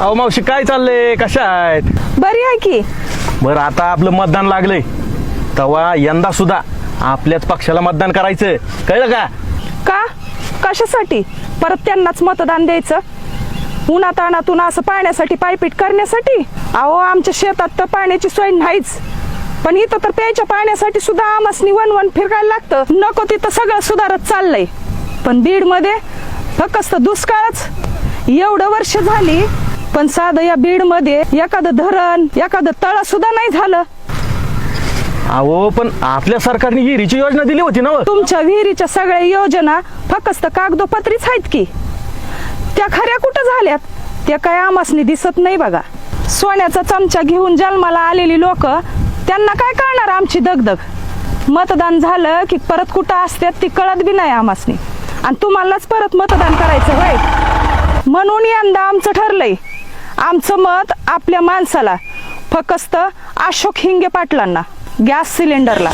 अहो मावशी काय चाललंय? कशा आहेत? बरी आहे की. बरं आता आपलं मतदान लागलंय. तेव्हा यंदा सुद्धा आपल्याच पक्षाला मतदान करायचं कळलं का? का? कशासाठी? परत त्यांनाच मतदान द्यायचं? उन्हात अनातून असं पाण्यासाठी पायपीट करण्यासाठी? अहो आमच्या शेतात तर पाण्याची सोय नाहीच. पण इथं तर प्यायच्या पाण्यासाठी सुद्धा आमासनी वन वन फिरकायला लागतं. नको तिथं सगळं सुधारत चाललंय. पण बीडमध्ये फक्त दुष्काळच. एवढं वर्ष झाली पण साधं या बीडमध्ये एखादं धरण एखादं तळ सुद्धा नाही झालं. अहो पण आपल्या सरकारने ही रिची योजना दिली होती ना हो. तुमच्या विहिरीच्या सगळ्या योजना फक्त कागदोपत्रीच आहेत की. त्या खऱ्या कुठं झाल्यात? त्या काय आमासनी दिसत नाही बघा. सोन्याचा चमचा घेऊन जन्माला आलेली लोक त्यांना काय कळणार आमची दगदग? मतदान झालं की परत कुठं असतात ती कळत बी नाही आमासनी. आणि तुम्हालाच परत मतदान करायचं होय. म्हणून यंदा आमचं ठरलंय आमचं मत आपल्या माणसाला फकस्त अशोक हिंगे पाटलांना गॅस सिलेंडरला.